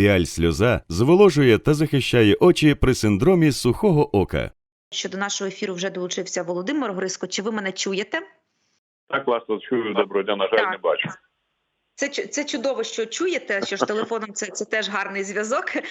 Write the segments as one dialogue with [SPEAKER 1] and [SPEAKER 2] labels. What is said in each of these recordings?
[SPEAKER 1] Піаль сльоза зволожує та захищає очі при синдромі сухого ока.
[SPEAKER 2] Що до нашого ефіру вже долучився Володимир Гриско. Чи ви мене чуєте?
[SPEAKER 3] Так, власно чую, доброго дня, на жаль,
[SPEAKER 2] Так.
[SPEAKER 3] не бачу.
[SPEAKER 2] Це це чудово, що чуєте. Що ж телефоном це, це теж гарний зв'язок. Е,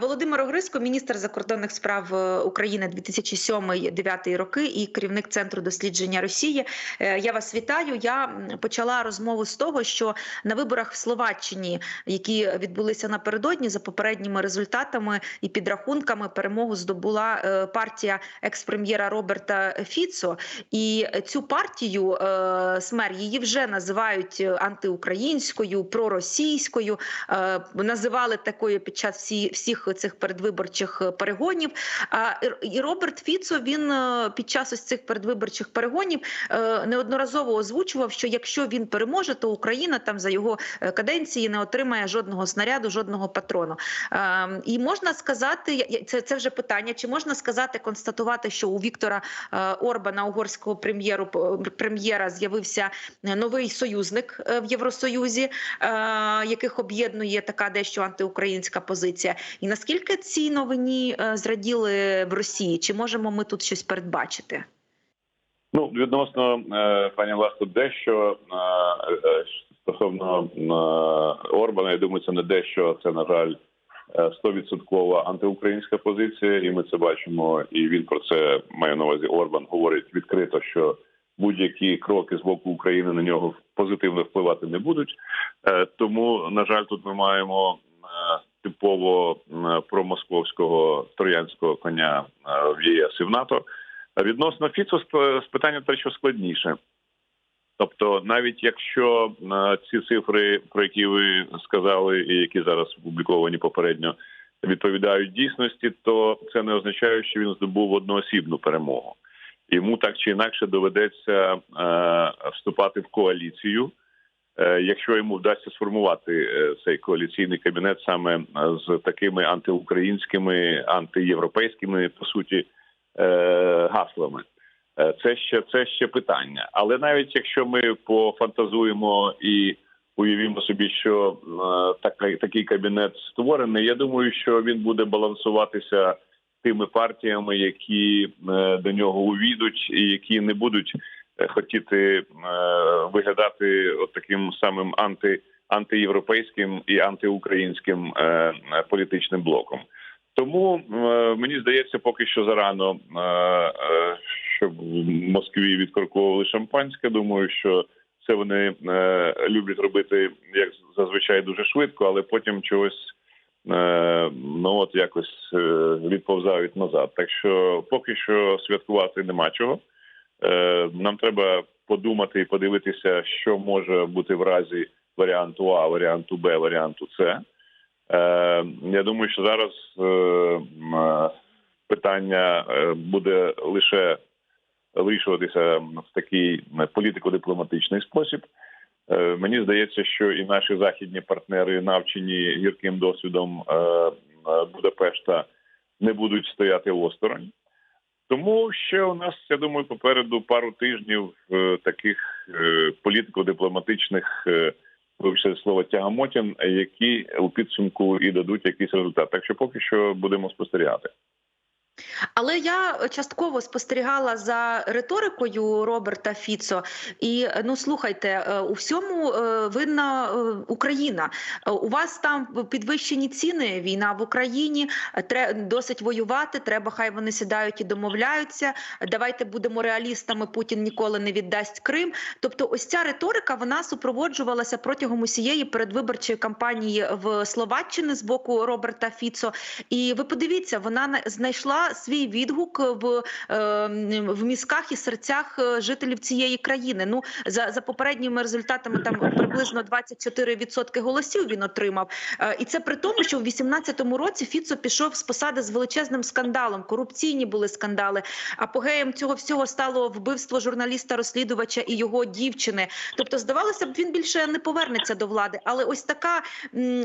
[SPEAKER 2] Володимир Огриско, міністр закордонних справ е, України 2007-2009 роки і керівник центру дослідження Росії. Е, Я вас вітаю. Я почала розмову з того, що на виборах в Словаччині, які відбулися напередодні, за попередніми результатами і підрахунками, перемогу здобула партія екс-прем'єра Роберта Фіцо. І цю партію СМЕР її вже називають е, антиукраїнською, проросійською. Е, називали такою під час всі, всіх цих передвиборчих перегонів. І- Роберт Фіцо він е, під час ось цих передвиборчих перегонів е, неодноразово озвучував, що якщо він переможе, то Україна там за його каденції не отримає жодного снаряду, жодного патрону. І можна сказати, це, це вже питання. Чи можна сказати, констатувати, що у Віктора Орбана, угорського прем'єру прем'єра, з'явився новий союзник в Євросоюзі, е, яких об'єднує така дещо антиукраїнська позиція. І наскільки цій новині е, зраділи в Росії? Чи можемо ми тут щось передбачити?
[SPEAKER 3] Ну, відносно е, пані Власко, дещо стосовно Орбана, я думаю, це не дещо, це на жаль. е, Стовідсоткова антиукраїнська позиція, і ми це бачимо. І він про це має на увазі Орбан говорить відкрито, що будь-які кроки з боку України на нього позитивно впливати не будуть. Е, Тому, на жаль, тут ми маємо е, типово промосковського троянського коня е, в ЄС і в НАТО. Відносно Фіцо сп- з питання те, що складніше. Тобто, навіть якщо ці цифри, про які ви сказали, і які зараз опубліковані попередньо, відповідають дійсності, то це не означає, що він здобув одноосібну перемогу. Йому так чи інакше доведеться е, вступати в коаліцію, е, якщо йому вдасться сформувати е, цей коаліційний кабінет саме з такими антиукраїнськими, антиєвропейськими по суті гаслами. Це ще це ще питання. Але навіть якщо ми пофантазуємо і уявімо собі, що такий, такий кабінет створений, я думаю, що він буде балансуватися тими партіями, які е, до нього увійдуть, і які не будуть е, хотіти е, виглядати от таким самим анти, антиєвропейським і антиукраїнським політичним блоком. Тому мені здається, поки що зарано, щоб в Москві відкорковували шампанське. Думаю, що це вони люблять робити як зазвичай дуже швидко, але потім чогось якось е, відповзають назад. Так що поки що святкувати нема чого. Е, нам треба подумати і подивитися, що може бути в разі варіанту А, варіанту Б, варіанту С. Е, я думаю, що зараз питання буде лише вирішуватися в такий політико-дипломатичний спосіб. Мені здається, що і наші західні партнери, навчені гірким досвідом Будапешта, не будуть стояти осторонь. Тому ще у нас, я думаю, попереду пару тижнів е, таких е, політико-дипломатичних, е, вибачте слово, тягамотін, які у підсумку і дадуть якийсь результат. Так що поки що будемо спостерігати.
[SPEAKER 2] Але я частково спостерігала за риторикою Роберта Фіцо, і ну слухайте, е, у всьому е, винна е, Україна. У вас там підвищені ціни, війна в Україні. Досить воювати. Треба, хай вони сідають і домовляються. Давайте будемо реалістами. Путін ніколи не віддасть Крим. Тобто, ось ця риторика вона супроводжувалася протягом усієї передвиборчої кампанії в Словаччини з боку Роберта Фіцо. І ви подивіться, вона на- свій відгук в, е, в мізках і серцях е, жителів цієї країни. Ну за, за попередніми результатами там приблизно 24% голосів він отримав. Е, І це при тому, що в 18-му році Фіцо пішов з посади з величезним скандалом. Корупційні були скандали. Апогеєм цього всього стало вбивство журналіста-розслідувача і його дівчини. Тобто, здавалося б, він більше не повернеться до влади. Але ось така,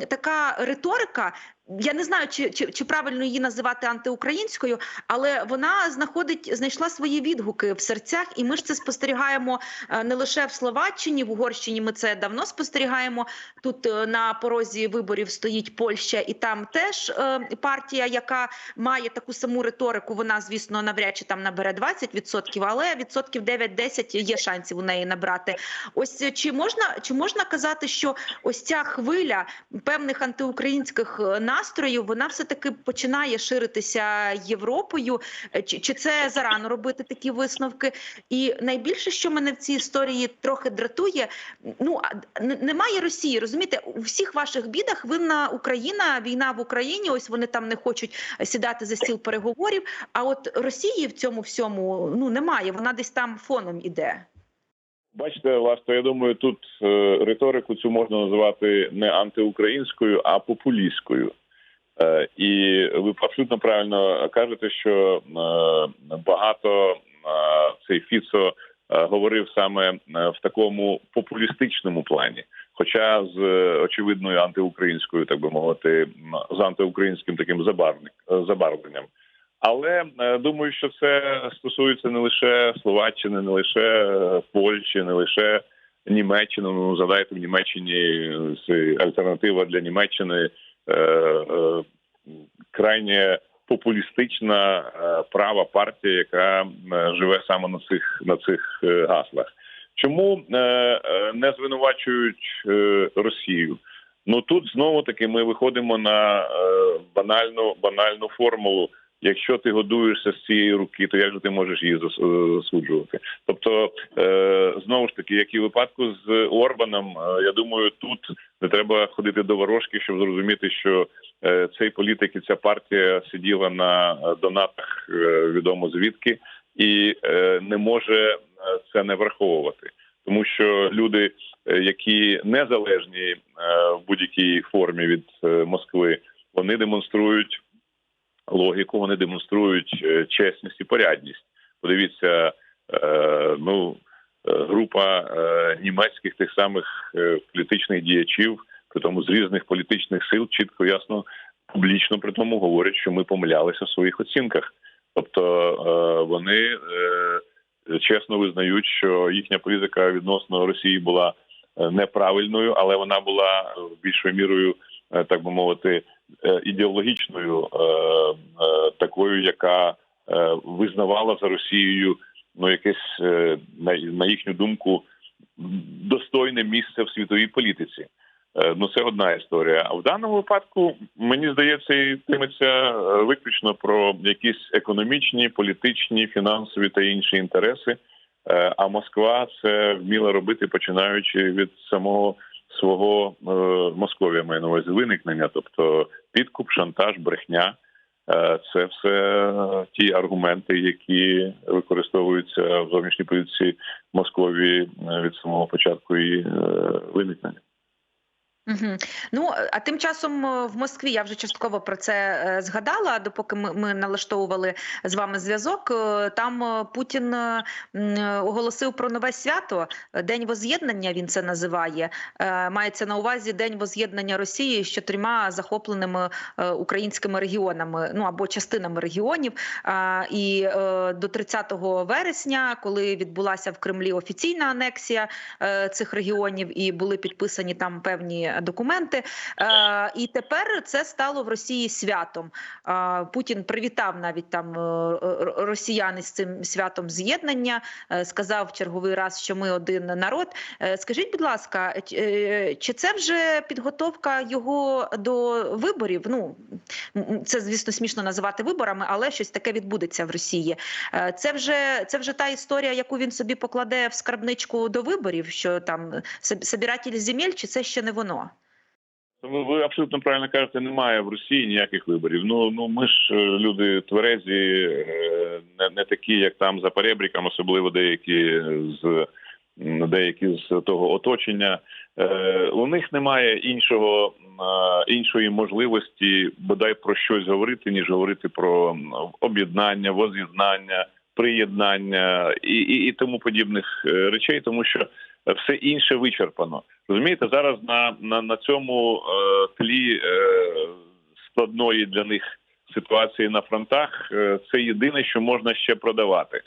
[SPEAKER 2] така риторика я не знаю, чи, чи, чи правильно її називати антиукраїнською, але вона знаходить знайшла свої відгуки в серцях, і ми ж це спостерігаємо е, не лише в Словаччині, в Угорщині. Ми це давно спостерігаємо. Тут е, на порозі виборів стоїть Польща, і там теж е, партія, яка має таку саму риторику. Вона, звісно, навряд чи там набере 20%, але відсотків 9-10 є шансів у неї набрати. Ось чи можна чи можна казати, що ось ця хвиля певних антиукраїнських е, настроїв, вона все таки починає ширитися Європою? Е, Чи, чи це зарано робити такі висновки? І найбільше, що мене в цій історії трохи дратує, ну немає Росії. Розумієте, у всіх ваших бідах винна Україна, війна в Україні. Ось вони там не хочуть сідати за стіл переговорів. А от Росії в цьому всьому ну немає. Вона десь там фоном іде.
[SPEAKER 3] Бачите, власне, я думаю, тут е, риторику цю можна називати не антиукраїнською, а популістською. Е, і ви абсолютно правильно кажете, що е, багато е, цей Фіцо говорив саме в такому популістичному плані, хоча з очевидною антиукраїнською, так би мовити, з антиукраїнським таким забарвленням. Але думаю, що це стосується не лише Словаччини, не лише Польщі, не лише Німеччини. Ну згадайте в Німеччині альтернатива для Німеччини е, е, популістична е, права партія, яка живе саме на цих на цих гаслах. Чому не звинувачують Росію? Ну тут знову таки ми виходимо на банальну банальну формулу. Якщо ти годуєшся з цієї руки, то як же ти можеш її е, засуджувати? Тобто, е, знову ж таки, як і випадку з Орбаном, е, я думаю, тут не треба ходити до ворожки, щоб зрозуміти, що цей політик і ця партія сиділа на донатах відомо звідки, і не може це не враховувати, тому що люди, які незалежні в будь-якій формі від Москви, вони демонструють логіку, вони демонструють е, чесність і порядність. Подивіться, е, ну е, група німецьких тих самих політичних діячів, при тому з різних політичних сил, чітко ясно публічно при тому говорять, що ми помилялися в своїх оцінках. Тобто вони чесно визнають, що їхня політика відносно Росії була неправильною, але вона була більшою мірою, так би мовити, ідеологічною, е, е, такою, яка е, визнавала за Росією ну якесь е, на, їхню думку достойне місце в світовій політиці. Е, Ну, це одна історія. А в даному випадку мені здається, йтиметься е, виключно про якісь економічні, політичні, фінансові та інші інтереси. Е, А Москва це вміла робити, починаючи від самого свого е, Московія має на увазі виникнення, тобто підкуп, шантаж, брехня. Е, Це все ті аргументи, які використовуються в зовнішній політиці Московії е, від самого початку її е, виникнення.
[SPEAKER 2] Угу. Ну а тим часом е, в Москві я вже частково про це е, згадала. Допоки ми, ми налаштовували з вами зв'язок. е, Там Путін оголосив про нове свято День воз'єднання. Він це називає. Мається на увазі День воз'єднання Росії з чотирма захопленими українськими регіонами, ну або частинами регіонів. І до 30 вересня, коли відбулася в Кремлі офіційна анексія цих регіонів, і були підписані там певні документи. Е, І тепер це стало в Росії святом. Е, Путін привітав навіть там е, росіяни з цим святом з'єднання. Сказав черговий раз, що ми один народ. Скажіть, будь ласка, чи це вже підготовка його до виборів? Ну це звісно смішно називати виборами, але щось таке відбудеться в Росії. Це вже це вже та історія, яку він собі покладе в скарбничку до виборів. Що там соб- собиратель земель, чи це ще не воно?
[SPEAKER 3] Ви, абсолютно правильно кажете, немає в Росії ніяких виборів. Ну ну ми ж е, люди тверезі, е, не, не такі, як там за перебріком, особливо деякі з деякі з того оточення. Е, У них немає іншого іншої можливості бодай про щось говорити, ніж говорити про об'єднання, воз'єднання, приєднання і, і, і тому подібних речей, тому що все інше вичерпано. Розумієте, зараз на на, на цьому е, тлі е, складної для них ситуації на фронтах, е, це єдине, що можна ще продавати.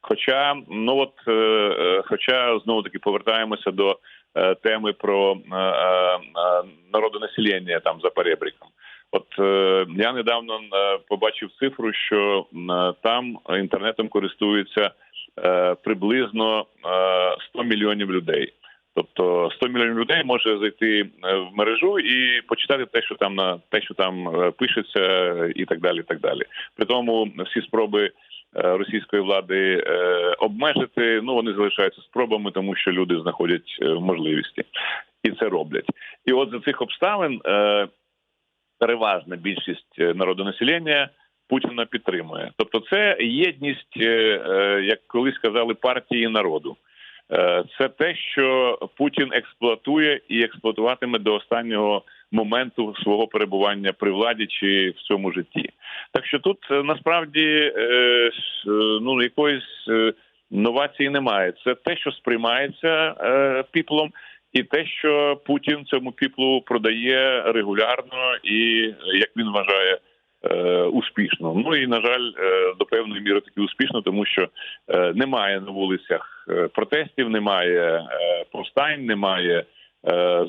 [SPEAKER 3] Хоча, ну от, хоча знову таки повертаємося до теми про народонаселення там за перебріком. От я недавно побачив цифру, що там інтернетом користується е, приблизно е, 100 мільйонів людей. Тобто 100 мільйонів людей може зайти е, в мережу і почитати те, що там на те, що там е, пишеться, і так далі. І так далі. При тому всі спроби е, російської влади обмежити, ну вони залишаються спробами, тому що люди знаходять можливості і це роблять. І от за цих обставин переважна більшість народонаселення Путіна підтримує. Тобто, це єдність, як колись сказали, партії народу. Е, Це те, що Путін експлуатує і експлуатуватиме до останнього моменту свого перебування при владі чи в цьому житті. Так що тут е, насправді е, ну якоїсь новації немає. Це те, що сприймається піплом, і те, що Путін цьому піплу продає регулярно і як він вважає. Е, Успішно, ну і на жаль, е, до певної міри таки успішно, тому що е, немає на вулицях протестів, немає повстань, немає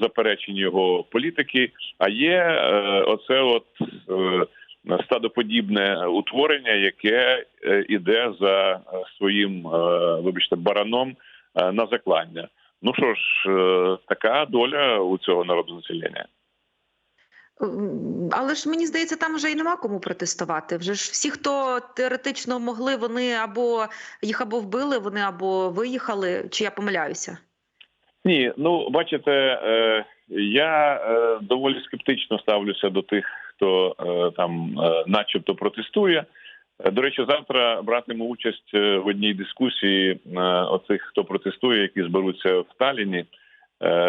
[SPEAKER 3] заперечень його політики. А є оце от стадоподібне утворення, яке іде за своїм, вибачте, бараном на заклання. Ну що ж, така доля у цього народу населення.
[SPEAKER 2] Але ж мені здається, там вже і нема кому протестувати. Вже ж всі, хто теоретично могли, вони або їх або вбили, вони або виїхали. Чи я помиляюся?
[SPEAKER 3] Ні, ну бачите, е, я е, доволі скептично ставлюся до тих, хто е, там, начебто, протестує. До речі, завтра братиму участь в одній дискусії оцих, хто протестує, які зберуться в Таліні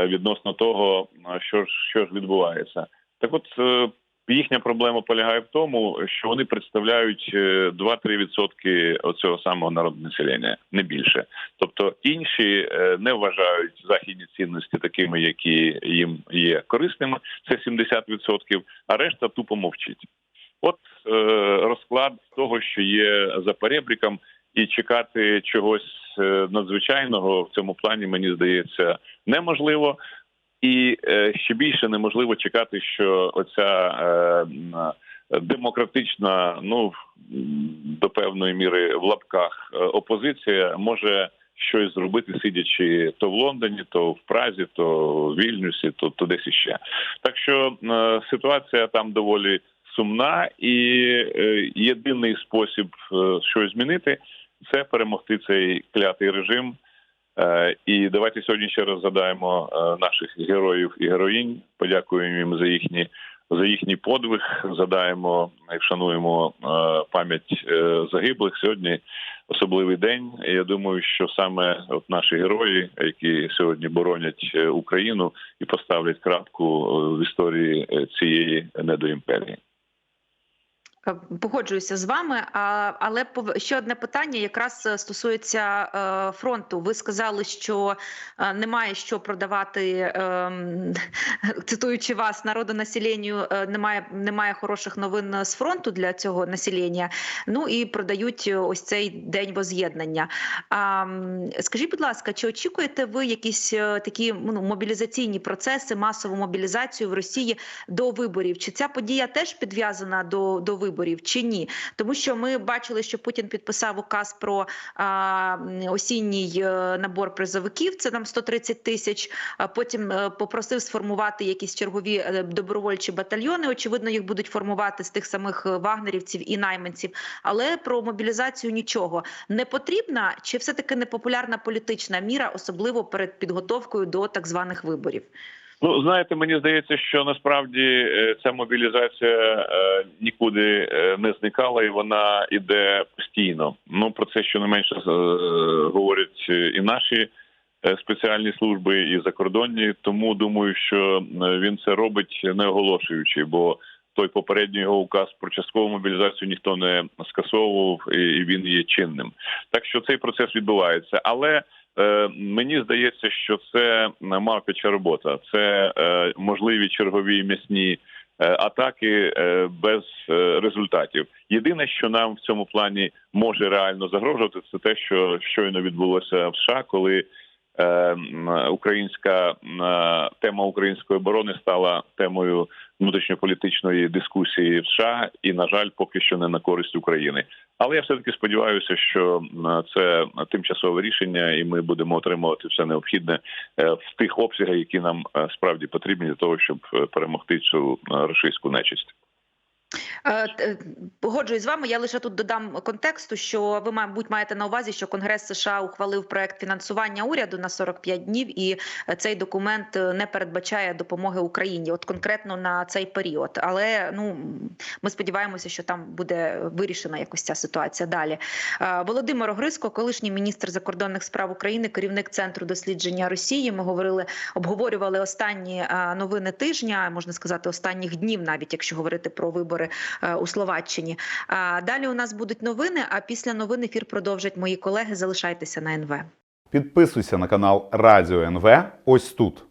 [SPEAKER 3] відносно того, що ж відбувається. Так, от е, їхня проблема полягає в тому, що вони представляють е, 2-3% оцього самого народного населення, не більше. Тобто інші е, не вважають західні цінності такими, які їм є корисними. Це 70%, а решта тупо мовчить. От е, розклад того, що є за перебріком, і чекати чогось е, надзвичайного в цьому плані, мені здається, неможливо. І е, ще більше неможливо чекати, що оця е, демократична, ну до певної міри в лапках е, опозиція може щось зробити, сидячи то в Лондоні, то в Празі, то в Вільнюсі, то, то десь іще. Так що ситуація там доволі сумна, і єдиний спосіб щось змінити це перемогти цей клятий режим. Е, І давайте сьогодні ще раз згадаємо е, наших героїв і героїнь. Подякуємо їм за їхні за їхній подвиг. Згадаємо і вшануємо е, пам'ять загиблих. Сьогодні особливий день. Я думаю, що саме от наші герої, які сьогодні боронять Україну і поставлять крапку в історії цієї недоімперії.
[SPEAKER 2] Е, Погоджуюся з вами, а, але ще одне питання якраз е, стосується е, фронту. Ви сказали, що немає що продавати, ем, цитуючи вас, народонаселенню, е, немає, немає хороших новин з фронту для цього населення. Ну і продають ось цей день воз'єднання. Скажіть, будь ласка, чи очікуєте ви якісь такі ну, мобілізаційні процеси, масову мобілізацію в Росії до виборів? Чи ця подія теж підв'язана до, до виборів, чи ні? Тому що ми бачили, що Путін підписав указ про а, осінній е, набор призовиків. Це там 130 тисяч. Потім е, попросив сформувати якісь чергові е, добровольчі батальйони. Очевидно, їх будуть формувати з тих самих вагнерівців і найманців. Але про мобілізацію нічого не потрібна, чи все таки непопулярна політична міра, особливо перед підготовкою до так званих виборів.
[SPEAKER 3] Ну знаєте, мені здається, що насправді е, ця мобілізація е, нікуди е, не зникала, і вона іде постійно. Ну про це щонайменше говорять і наші спеціальні служби, і закордонні. Тому думаю, що він це робить не оголошуючи, бо той попередній його указ про часткову мобілізацію ніхто не скасовував, і він є чинним. Так що цей процес відбувається, але Е, Мені здається, що це мавпяча робота. Це е, можливі чергові м'ясні е, атаки е, без е, результатів. Єдине, що нам в цьому плані може реально загрожувати, це те, що щойно відбулося в США, коли українська тема української оборони стала темою внутрішньополітичної дискусії в США, і на жаль, поки що не на користь України. Але я все таки сподіваюся, що це тимчасове рішення, і ми будемо отримувати все необхідне е, в тих обсягах, які нам е, справді потрібні для того, щоб е, перемогти цю російську нечисть.
[SPEAKER 2] Е, Погоджуюсь з вами. Я лише тут додам контексту, що ви, мабуть, маєте на увазі, що Конгрес США ухвалив проект фінансування уряду на 45 днів, і е, цей документ е, не передбачає допомоги Україні, от конкретно на цей період. Але ну ми сподіваємося, що там буде вирішена якось ця ситуація далі. Е, Володимир Огриско, колишній міністр закордонних справ України, керівник центру дослідження Росії. Ми говорили, обговорювали останні е, новини тижня, можна сказати, останніх днів, навіть якщо говорити про вибори е, у Словаччині. Далі у нас будуть новини. А після новин ефір продовжать мої колеги. Залишайтеся на НВ.
[SPEAKER 4] Підписуйся на канал Радіо НВ ось тут.